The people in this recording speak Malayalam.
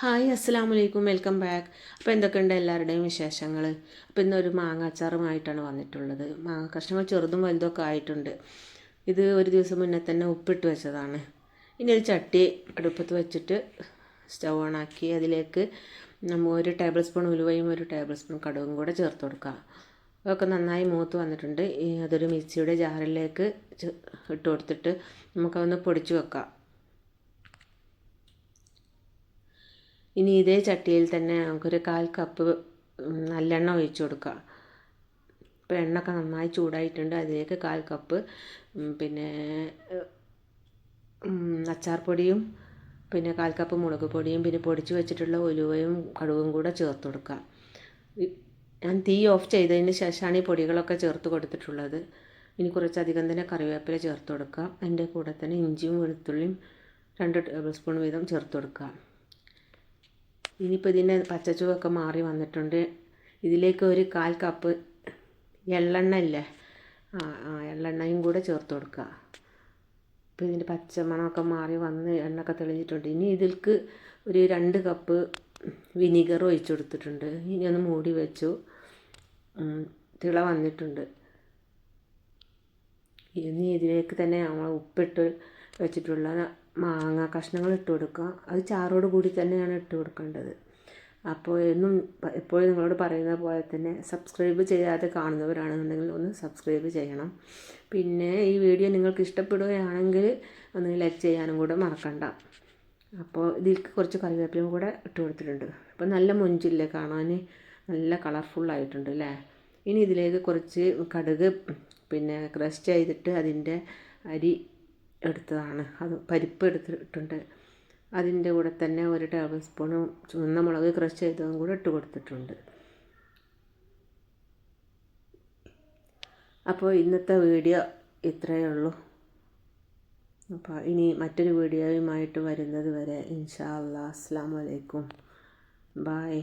ഹായ് അസ്സാം വലൈക്കും വെൽക്കം ബാക്ക്. അപ്പോൾ എന്തൊക്കെയുണ്ട് എല്ലാവരുടെയും വിശേഷങ്ങൾ അപ്പോൾ ഇന്നൊരു മാങ്ങ അച്ചാറുമായിട്ടാണ് വന്നിട്ടുള്ളത്. മാങ്ങ കഷ്ണങ്ങൾ ചെറുതും വലുതൊക്കെ ആയിട്ടുണ്ട്. ഇത് ഒരു ദിവസം മുന്നേ തന്നെ ഉപ്പിട്ട് വെച്ചതാണ്. ഇനി ഒരു ചട്ടി അടുപ്പത്ത് വെച്ചിട്ട് സ്റ്റൗ ഓണാക്കി അതിലേക്ക് നമ്മൾ ഒരു ടേബിൾ സ്പൂൺ ഉലുവയും ഒരു ടേബിൾ സ്പൂൺ കടുകും കൂടെ ചേർത്ത് കൊടുക്കുക അതൊക്കെ നന്നായി മൂത്ത് വന്നിട്ടുണ്ട്. അതൊരു മിക്സിയുടെ ജാറിലേക്ക് ഇട്ട് കൊടുത്തിട്ട് നമുക്കതൊന്ന് പൊടിച്ച് വെക്കാം. ഇനി ഇതേ ചട്ടിയിൽ തന്നെ നമുക്കൊരു കാൽ കപ്പ് നല്ലെണ്ണ ഒഴിച്ച് കൊടുക്കുക ഇപ്പോൾ എണ്ണയൊക്കെ നന്നായി ചൂടായിട്ടുണ്ട്. അതിലേക്ക് കാൽ കപ്പ് പിന്നെ അച്ചാർ പൊടിയും പിന്നെ കാൽ കപ്പ് മുളക് പൊടിയും പിന്നെ പൊടിച്ച് വെച്ചിട്ടുള്ള ഉലുവയും കടുവും കൂടെ ചേർത്ത് കൊടുക്കുക ഞാൻ തീ ഓഫ് ചെയ്തതിന് ശേഷമാണ് ഈ പൊടികളൊക്കെ ചേർത്ത് കൊടുത്തിട്ടുള്ളത്. ഇനി കുറച്ചധികം തന്നെ കറിവേപ്പില ചേർത്ത് കൊടുക്കുക അതിന്റെ കൂടെ തന്നെ ഇഞ്ചിയും വെളുത്തുള്ളിയും രണ്ട് ടേബിൾ സ്പൂൺ വീതം ചേർത്ത് കൊടുക്കുക ഇനിയിപ്പോൾ ഇതിന്റെ പച്ചച്ചുവൊക്കെ മാറി വന്നിട്ടുണ്ട്. ഇതിലേക്ക് ഒരു കാൽ കപ്പ് എള്ളെണ്ണ ഇല്ലേ? ആ ആ എള്ളെണ്ണയും കൂടെ ചേർത്ത് കൊടുക്കുക. ഇപ്പോൾ ഇതിന്റെ പച്ചമണമൊക്കെ മാറി വന്ന് എണ്ണയൊക്കെ തെളിഞ്ഞിട്ടുണ്ട്. ഇനി ഇതിൽക്ക് ഒരു രണ്ട് കപ്പ് വിനീഗർ ഒഴിച്ചു കൊടുത്തിട്ടുണ്ട്. ഇനി ഒന്ന് മൂടി വെച്ചു. തിള വന്നിട്ടുണ്ട്. ഇനി ഇതിലേക്ക് തന്നെ നമ്മൾ ഉപ്പിട്ട് വെച്ചിട്ടുള്ള മാങ്ങ കഷ്ണങ്ങൾ ഇട്ട് കൊടുക്കുക. അത് ചാറോട് കൂടി തന്നെയാണ് ഇട്ട് കൊടുക്കേണ്ടത്. അപ്പോൾ എന്നും എപ്പോഴും നിങ്ങളോട് പറയുന്ന പോലെ തന്നെ സബ്സ്ക്രൈബ് ചെയ്യാതെ കാണുന്നവരാണെന്നുണ്ടെങ്കിൽ ഒന്ന് സബ്സ്ക്രൈബ് ചെയ്യണം. പിന്നെ ഈ വീഡിയോ നിങ്ങൾക്ക് ഇഷ്ടപ്പെടുകയാണെങ്കിൽ ഒന്ന് ലൈക്ക് ചെയ്യാനും കൂടെ മറക്കണ്ട. അപ്പോൾ ഇതിലേക്ക് കുറച്ച് കറിവേപ്പിലും കൂടെ ഇട്ട് കൊടുത്തിട്ടുണ്ട്. അപ്പോൾ നല്ല മൊഞ്ചില്ലേ കാണാൻ? നല്ല കളർഫുള്ളായിട്ടുണ്ട് അല്ലേ? ഇനി ഇതിലേക്ക് കുറച്ച് കടുക് പിന്നെ ക്രഷ് ചെയ്തിട്ട് അതിന്റെ അരി എടുത്തതാണ്. അത് പരിപ്പ് എടുത്തിട്ടുണ്ട്. അതിന്റെ കൂടെ തന്നെ ഒരു ടേബിൾ സ്പൂൺ ചുവന്ന മുളക് ക്രഷ് ചെയ്തതും കൂടെ ഇട്ട് കൊടുത്തിട്ടുണ്ട്. അപ്പോൾ ഇന്നത്തെ വീഡിയോ ഇത്രയേ ഉള്ളൂ. അപ്പോൾ ഇനി മറ്റൊരു വീഡിയോയുമായിട്ട് വരുന്നത് വരെ ഇൻഷാ അല്ലാ അസ്സാം വലൈക്കും ബായ്